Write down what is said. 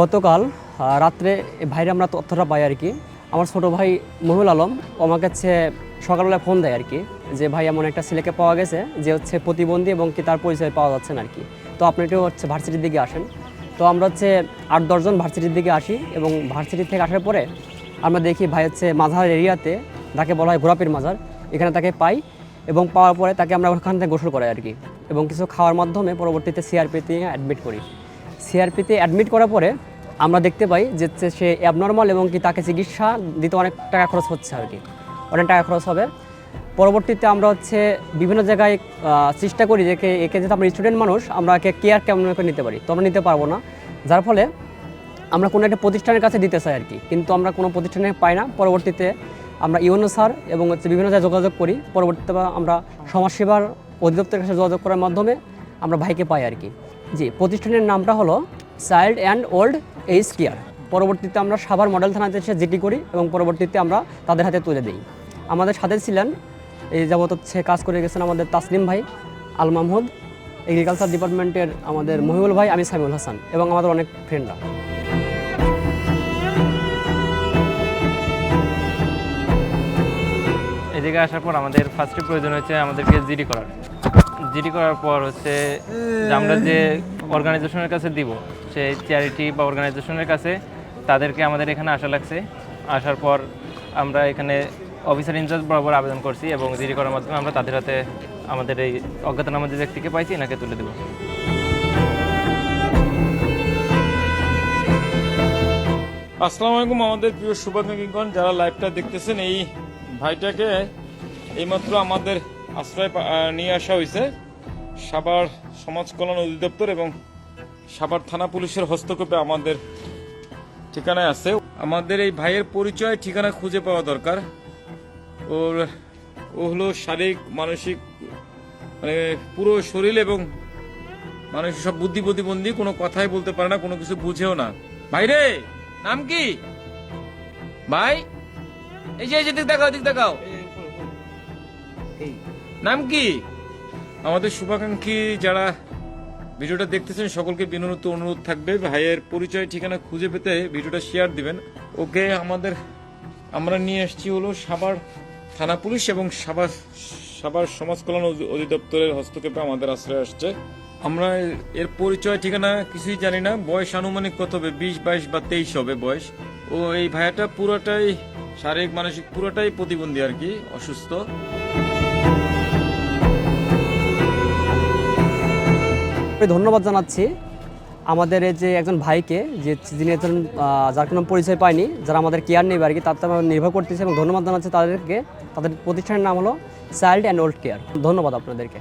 গতকাল রাত্রে ভাইরে আমরা তথ্যটা পাই আর কি। আমার ছোট ভাই মহুল আলম, ও আমাকে হচ্ছে সকালবেলায় ফোন দেয় আর কি, যে ভাই এমন একটা ছেলেকে পাওয়া গেছে যে হচ্ছে প্রতিবন্ধী এবং কি তার পরিচয় পাওয়া যাচ্ছে না আর কি। তো আপনি একটু হচ্ছে ভার্সিটির দিকে আসেন। তো আমরা হচ্ছে আট দশজন ভার্সিটির দিকে আসি এবং ভার্সিটি থেকে আসার পরে আমরা দেখি ভাই হচ্ছে মাঝার এরিয়াতে তাকে বলা হয় ঘোরাপির মাজার এখানে তাকে পাই এবং পাওয়ার পরে তাকে আমরা ওখান থেকে গোসল করাই আর কি এবং কিছু খাওয়ার মাধ্যমে পরবর্তীতে সিআরপিতে অ্যাডমিট করি। সিআরপিতে অ্যাডমিট করার পরে আমরা দেখতে পাই যে সে অ্যাবনর্মাল এবং কি তাকে চিকিৎসা দিতে অনেক টাকা খরচ হচ্ছে আর কি। অনেক টাকা খরচ হবে। পরবর্তীতে আমরা হচ্ছে বিভিন্ন জায়গায় চেষ্টা করি যে একে যেহেতু আমরা স্টুডেন্ট মানুষ, আমরা একে কেয়ার কেমন করে নিতে পারি? তো আমরা নিতে পারব না। যার ফলে আমরা কোনো একটা প্রতিষ্ঠানের কাছে দিতে চাই আর কি। কিন্তু আমরা কোনো প্রতিষ্ঠানে পাই না। পরবর্তীতে আমরা ইউনো স্যার এবং হচ্ছে বিভিন্ন জায়গায় যোগাযোগ করি। পরবর্তীতে আমরা সমাজসেবার অধিদপ্তরের কাছে যোগাযোগ করার মাধ্যমে আমরা ভাইকে পাই আর কি। জি, প্রতিষ্ঠানের নামটা হলো child and old age care. পরবর্তীতে আমরা সাভার মডেল থানাতে এসে জিটি করি এবং পরবর্তীতে আমরা তাদের হাতে তুলে দিই। আমাদের সাথে ছিলেন এই যাবত হচ্ছে কাজ করে গেছেন আমাদের তাসলিম ভাই, আল মাহমুদ এগ্রিকালচার ডিপার্টমেন্টের আমাদের মহিউল ভাই, আমি সামিউল হাসান এবং আমাদের অনেক ফ্রেন্ডরা এদিকে আসার পর আমাদের ফার্স্টে প্রয়োজন হচ্ছে আমাদেরকে জিডি করার। জিডি করার পর হচ্ছে আমরা যে অর্গানাইজেশনের কাছে দিব। সেই চ্যারিটি বা অর্গানাইজেশনের কাছে তাদেরকে আমাদের এখানে আসা লাগছে। আসার পর আমরা এখানে অফিসার ইনচার্জ বরাবর আবেদন করছি এবং জিডি করার মাধ্যমে আমরা তাদের হাতে আমাদের এই অজ্ঞাতনামা যে ব্যক্তিকে পাইছি, এনাকে তুলে দেবো। আসসালামু আলাইকুম, আমাদের প্রিয় শুভাকাঙ্ক্ষীগণ, যারা লাইভটা দেখতেছেন, এই ভাইটাকে এইমাত্র আমাদের আশ্রয় নিয়ে আসা হয়েছে। সাভার সমাজ কল্যাণ অধিদপ্তর এবং সাভার থানা পুলিশের হস্তক্ষেপে আমাদের ঠিকানায় আছে। আমাদের এই ভাইয়ের পরিচয় ঠিকানা খুঁজে পাওয়া দরকার। ওর ও হলো শারীরিক মানসিক মানে পুরো শরীর এবং মানুষ সব বুদ্ধি প্রতিবন্ধী কোনো কথাই বলতে পারে না কোনো কিছু বুঝেও না। ভাই রে নাম কি? ভাই এই যে এই যে দিক দেখাও দিক দেখাও। নাম কি? আমাদের শুভাকাঙ্ক্ষী যারা ভিডিওটা দেখতেছেন, সকলকে বিনোদন অনুরোধ থাকবে। ভাইয়ের পরিচয়, ঠিকানা খুঁজে পেতে ভিডিওটা শেয়ার দিবেন। ওকে, আমাদের, আমরা নিয়ে এসেছি হলো সাবার থানা পুলিশ এবং সাবার সাবার সমাজ কল্যাণ অধি- অধিদপ্তরের হস্তক্ষেপে আমাদের আশ্রয় আসছে। আমরা এর পরিচয়, ঠিকানা কিছুই জানি না। বয়স আনুমানিক কত হবে? বিশ, বাইশ বা তেইশ হবে বয়স। ও এই ভাইয়াটা পুরোটাই শারীরিক, মানসিক পুরোটাই প্রতিবন্ধী আর কি, অসুস্থ। আমি ধন্যবাদ জানাচ্ছি। আমাদের এই যে একজন ভাইকে, যে যিনি একজন যার কোনো পরিচয় পায়নি, যারা আমাদের কেয়ার নেবে আর কি, তার নির্ভর করতেছে এবং ধন্যবাদ জানাচ্ছি তাদেরকে। তাদের প্রতিষ্ঠানের নাম হলো চাইল্ড অ্যান্ড ওল্ড কেয়ার ধন্যবাদ আপনাদেরকে।